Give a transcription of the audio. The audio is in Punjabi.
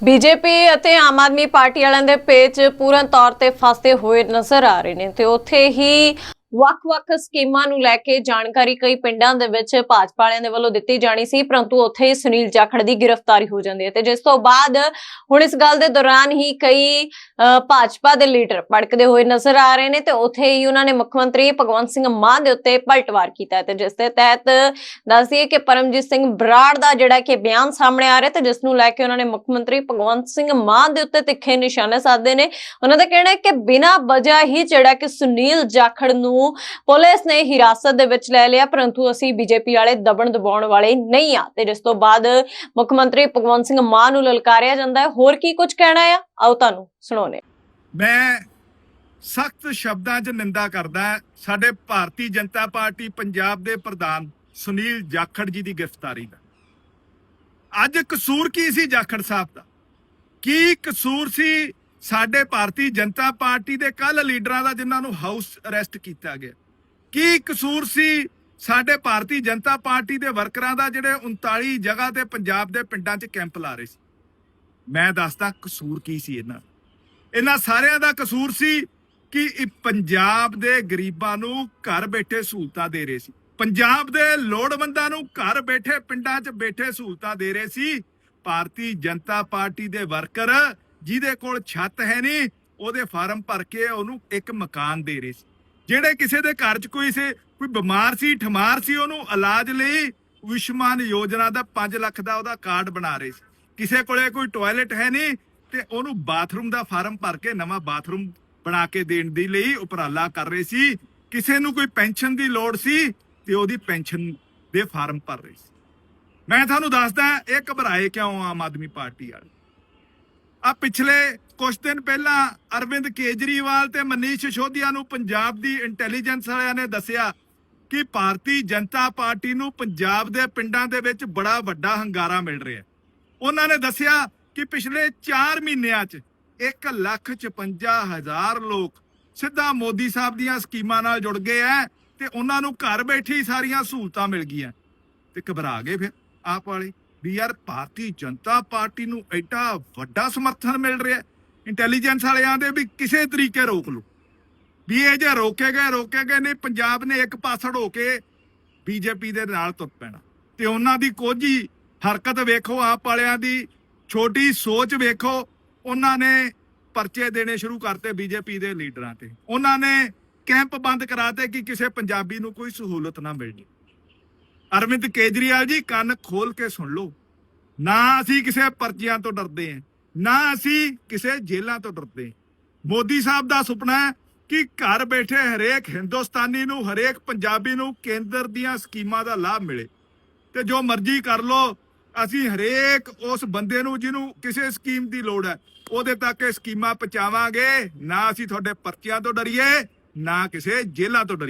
ਬੀਜੇਪੀ ਅਤੇ ਆਮ ਆਦਮੀ ਪਾਰਟੀ ਵਾਲਿਆਂ ਦੇ ਪੇਚ ਪੂਰਨ ਤੌਰ ਤੇ ਫਸਦੇ ਹੋਏ ਨਜ਼ਰ ਆ ਰਹੇ ਨੇ ਤੇ ਉੱਥੇ ਹੀ ਵੱਖ-ਵੱਖ ਸਕੀਮਾਂ ਨੂੰ ਲੈ ਕੇ ਜਾਣਕਾਰੀ ਕਈ ਪਿੰਡਾਂ ਦੇ ਵਿੱਚ ਭਾਜਪਾ ਵਾਲਿਆਂ ਦੇ ਵੱਲੋਂ ਦਿੱਤੀ ਜਾਣੀ ਸੀ, ਪਰੰਤੂ ਉੱਥੇ ਹੀ ਸੁਨੀਲ ਜਾਖੜ ਦੀ ਗ੍ਰਿਫਤਾਰੀ ਹੋ ਜਾਂਦੀ ਹੈ ਤੇ ਜਿਸ ਤੋਂ ਬਾਅਦ ਹੁਣ ਇਸ ਗੱਲ ਦੇ ਦੌਰਾਨ ਹੀ ਕਈ ਭਾਜਪਾ ਦੇ ਲੀਡਰ ਭੜਕਦੇ ਹੋਏ ਨਜ਼ਰ ਆ ਰਹੇ ਨੇ ਤੇ ਉੱਥੇ ਹੀ ਉਹਨਾਂ ਨੇ ਮੁੱਖ ਮੰਤਰੀ ਭਗਵੰਤ ਸਿੰਘ ਮਾਨ ਦੇ ਉੱਤੇ ਪਲਟਵਾਰ ਕੀਤਾ ਤੇ ਜਿਸ ਦੇ ਤਹਿਤ ਦੱਸਦੀਏ ਕਿ ਪਰਮਜੀਤ ਸਿੰਘ ਬਰਾੜ ਦਾ ਜਿਹੜਾ ਕਿ ਬਿਆਨ ਸਾਹਮਣੇ ਆ ਰਿਹਾ ਤੇ ਜਿਸ ਨੂੰ ਲੈ ਕੇ ਉਹਨਾਂ ਨੇ ਮੁੱਖ ਮੰਤਰੀ ਭਗਵੰਤ ਸਿੰਘ ਮਾਨ ਦੇ ਉੱਤੇ ਤਿੱਖੇ ਨਿਸ਼ਾਨੇ ਸਾਧੇ ਨੇ। ਉਹਨਾਂ ਦਾ ਕਹਿਣਾ ਹੈ ਕਿ ਬਿਨਾਂ ਵਜ੍ਹਾ ਹੀ ਜਿਹੜਾ ਕਿ ਸੁਨੀਲ ਜਾਖੜ ਨੂੰ ਪੁਲਿਸ ਨੇ ਹਿਰਾਸਤ ਦੇ ਵਿੱਚ ਲੈ ਲਿਆ, ਪਰੰਤੂ ਅਸੀਂ ਬੀਜੇਪੀ ਵਾਲੇ ਦਬਣ ਦਬਾਉਣ ਵਾਲੇ ਨਹੀਂ ਆ। ਤੇ ਜਿਸ ਤੋਂ ਬਾਅਦ ਮੁੱਖ ਮੰਤਰੀ ਭਗਵੰਤ ਸਿੰਘ ਮਾਨ ਨੂੰ ਲਲਕਾਰਿਆ ਜਾਂਦਾ ਹੈ। ਹੋਰ ਕੀ ਕੁਝ ਕਹਿਣਾ ਆ? ਆਓ ਤੁਹਾਨੂੰ ਸੁਣਾਉਨੇ ਮੈਂ ਸਖਤ ਸ਼ਬਦਾਂ 'ਚ ਨਿੰਦਾ ਕਰਦਾ ਸਾਡੇ ਭਾਰਤੀ ਜਨਤਾ ਪਾਰਟੀ ਪੰਜਾਬ ਦੇ ਪ੍ਰਧਾਨ ਸੁਨੀਲ ਜਾਖੜ ਜੀ ਦੀ ਗ੍ਰਿਫਤਾਰੀ ਦਾ। ਅੱਜ ਕਸੂਰ ਕੀ ਸੀ ਜਾਖੜ ਸਾਹਿਬ ਦਾ? ਕੀ ਕਸੂਰ ਸੀ ਸਾਡੇ ਭਾਰਤੀ ਜਨਤਾ ਪਾਰਟੀ ਦੇ ਕੱਲ ਲੀਡਰਾਂ ਦਾ ਜਿਨ੍ਹਾਂ ਨੂੰ ਹਾਊਸ ਅਰੈਸਟ ਕੀਤਾ ਗਿਆ। ਕੀ ਕਸੂਰ ਸੀ ਸਾਡੇ ਭਾਰਤੀ ਜਨਤਾ ਪਾਰਟੀ ਦੇ ਵਰਕਰਾਂ ਦਾ ਜਿਹੜੇ 39 ਜਗ੍ਹਾ ਤੇ ਪੰਜਾਬ ਦੇ ਪਿੰਡਾਂ 'ਚ ਕੈਂਪ ਲਾ ਰਹੇ ਸੀ? ਮੈਂ ਦੱਸਦਾ ਕਸੂਰ ਕੀ ਸੀ ਇਹਨਾਂ ਇਹਨਾਂ ਸਾਰਿਆਂ ਦਾ ਕਸੂਰ ਸੀ ਕਿ ਪੰਜਾਬ ਦੇ ਗਰੀਬਾਂ ਨੂੰ ਘਰ ਬੈਠੇ ਸਹੂਲਤਾਂ ਦੇ ਰਹੇ ਸੀ। ਪੰਜਾਬ ਦੇ ਲੋੜਵੰਦਾਂ ਨੂੰ ਘਰ ਬੈਠੇ ਪਿੰਡਾਂ 'ਚ ਬੈਠੇ ਸਹੂਲਤਾਂ ਦੇ ਰਹੇ ਸੀ। ਭਾਰਤੀ ਜਨਤਾ ਪਾਰਟੀ ਦੇ ਵਰਕਰ ਜਿਹਦੇ ਕੋਲ ਛੱਤ ਹੈ ਨਹੀਂ ਉਹਦੇ ਫਾਰਮ ਭਰ ਕੇ ਉਹਨੂੰ ਇੱਕ ਮਕਾਨ ਦੇ ਰਹੇ ਸੀ। ਜਿਹੜੇ ਕਿਸੇ ਦੇ ਘਰ 'ਚ ਕੋਈ ਸੀ, ਕੋਈ ਬਿਮਾਰ ਸੀ, ਠਮਾਰ ਸੀ, ਉਹਨੂੰ ਇਲਾਜ ਲਈ ਵਿਸ਼ਮਾਨ ਯੋਜਨਾ ਦਾ 5 ਲੱਖ ਦਾ ਉਹਦਾ ਕਾਰਡ ਬਣਾ ਰਹੇ ਸੀ। ਕਿਸੇ ਕੋਲੇ ਕੋਈ ਟਾਇਲਟ ਹੈ ਨਹੀਂ ਤੇ ਉਹਨੂੰ ਬਾਥਰੂਮ ਦਾ ਫਾਰਮ ਭਰ ਕੇ ਨਵਾਂ ਬਾਥਰੂਮ ਬਣਾ ਕੇ ਦੇਣ ਦੇ ਲਈ ਉਪਰਾਲਾ ਕਰ ਰਹੇ ਸੀ। ਕਿਸੇ ਨੂੰ ਕੋਈ ਪੈਨਸ਼ਨ ਦੀ ਲੋੜ ਸੀ ਤੇ ਉਹਦੀ ਪੈਨਸ਼ਨ ਦੇ ਫਾਰਮ ਭਰ ਰਹੇ ਸੀ। ਮੈਂ ਤੁਹਾਨੂੰ ਦੱਸਦਾ, ਇਹ ਘਬਰਾਏ ਕਿਉਂ ਆਮ ਆਦਮੀ ਪਾਰਟੀ ਵਾਲੇ? ਆ ਪਿਛਲੇ ਕੁਝ ਦਿਨ ਪਹਿਲਾਂ ਅਰਵਿੰਦ ਕੇਜਰੀਵਾਲ ਤੇ ਮਨੀਸ਼ ਸਿਸੋਦੀਆ ਨੂੰ ਪੰਜਾਬ ਦੀ ਇੰਟੈਲੀਜੈਂਸ ਵਾਲਿਆਂ ਨੇ ਦੱਸਿਆ ਕਿ ਭਾਰਤੀ ਜਨਤਾ ਪਾਰਟੀ ਨੂੰ ਪੰਜਾਬ ਦੇ ਪਿੰਡਾਂ ਦੇ ਵਿੱਚ ਬੜਾ ਵੱਡਾ ਹੰਗਾਰਾ ਮਿਲ ਰਿਹਾ ਉਹਨਾਂ ਨੇ ਦੱਸਿਆ ਕਿ ਪਿਛਲੇ 4 ਮਹੀਨਿਆਂ 'ਚ 155000 ਲੋਕ ਸਿੱਧਾ ਮੋਦੀ ਸਾਹਿਬ ਦੀਆਂ ਸਕੀਮਾਂ ਨਾਲ ਜੁੜ ਗਏ ਐ ਤੇ ਉਹਨਾਂ ਨੂੰ ਘਰ ਬੈਠੇ ਹੀ ਸਾਰੀਆਂ ਸਹੂਲਤਾਂ ਮਿਲ ਗਈਆਂ। ਤੇ ਘਬਰਾ ਗਏ ਫਿਰ ਆਪ ਵਾਲੇ। ਵੀ ਯਾਰ ਭਾਰਤੀ ਜਨਤਾ ਪਾਰਟੀ ਨੂੰ ਐਡਾ ਵੱਡਾ ਸਮਰਥਨ ਮਿਲ ਰਿਹਾ ਇੰਟੈਲੀਜੈਂਸ ਵਾਲਿਆਂ ਦੇ ਵੀ ਕਿਸੇ ਤਰੀਕੇ ਰੋਕ ਲਓ। ਵੀ ਇਹ ਜੇ ਰੋਕੇ ਗਏ ਰੋਕੇ ਗਏ ਨਹੀਂ, ਪੰਜਾਬ ਨੇ ਇੱਕ ਪਾਸੜ ਹੋ ਕੇ ਬੀਜੇਪੀ ਦੇ ਨਾਲ ਤੁਰ ਪੈਣਾ। ਤੇ ਉਹਨਾਂ ਦੀ ਕੋਝੀ ਹਰਕਤ ਵੇਖੋ, ਆਪ ਵਾਲਿਆਂ ਦੀ ਛੋਟੀ ਸੋਚ ਵੇਖੋ। ਉਹਨਾਂ ਨੇ ਪਰਚੇ ਦੇਣੇ ਸ਼ੁਰੂ ਕਰਤੇ ਬੀਜੇਪੀ ਦੇ ਲੀਡਰਾਂ ਤੇ। ਉਹਨਾਂ ਨੇ ਕੈਂਪ ਬੰਦ ਕਰਾਤੇ ਕਿ ਕਿਸੇ ਪੰਜਾਬੀ ਨੂੰ ਕੋਈ ਸਹੂਲਤ ਨਾ ਮਿਲਣੀ। ਅਰਵਿੰਦ ਕੇਜਰੀਵਾਲ ਜੀ, ਕੰਨ ਖੋਲ ਕੇ ਸੁਣ ਲਓ। ਨਾ ਅਸੀਂ ਕਿਸੇ ਪਰਚੀਆਂ ਤੋਂ ਡਰਦੇ ਹਾਂ, ਨਾ ਅਸੀਂ ਕਿਸੇ ਜੇਲ੍ਹਾਂ ਤੋਂ ਡਰਦੇ ਮੋਦੀ ਸਾਹਿਬ ਦਾ ਸੁਪਨਾ ਹੈ ਕਿ ਘਰ ਬੈਠੇ ਹਰੇਕ ਹਿੰਦੁਸਤਾਨੀ ਨੂੰ, ਹਰੇਕ ਪੰਜਾਬੀ ਨੂੰ ਕੇਂਦਰ ਦੀਆਂ ਸਕੀਮਾਂ ਦਾ ਲਾਭ ਮਿਲੇ। ਤੇ ਜੋ ਮਰਜ਼ੀ ਕਰ ਲੋ ਅਸੀਂ ਹਰੇਕ ਉਸ ਬੰਦੇ ਨੂੰ ਜਿਹਨੂੰ ਕਿਸੇ ਸਕੀਮ ਦੀ ਲੋੜ ਹੈ, ਉਹਦੇ ਤੱਕ ਇਹ ਸਕੀਮਾਂ ਪਹੁੰਚਾਵਾਂਗੇ। ਨਾ ਅਸੀਂ ਤੁਹਾਡੇ ਪਰਚੀਆਂ ਤੋਂ ਡਰੀਏ, ਨਾ ਕਿਸੇ ਜੇਲ੍ਹਾਂ ਤੋਂ ਡਰੀਏ।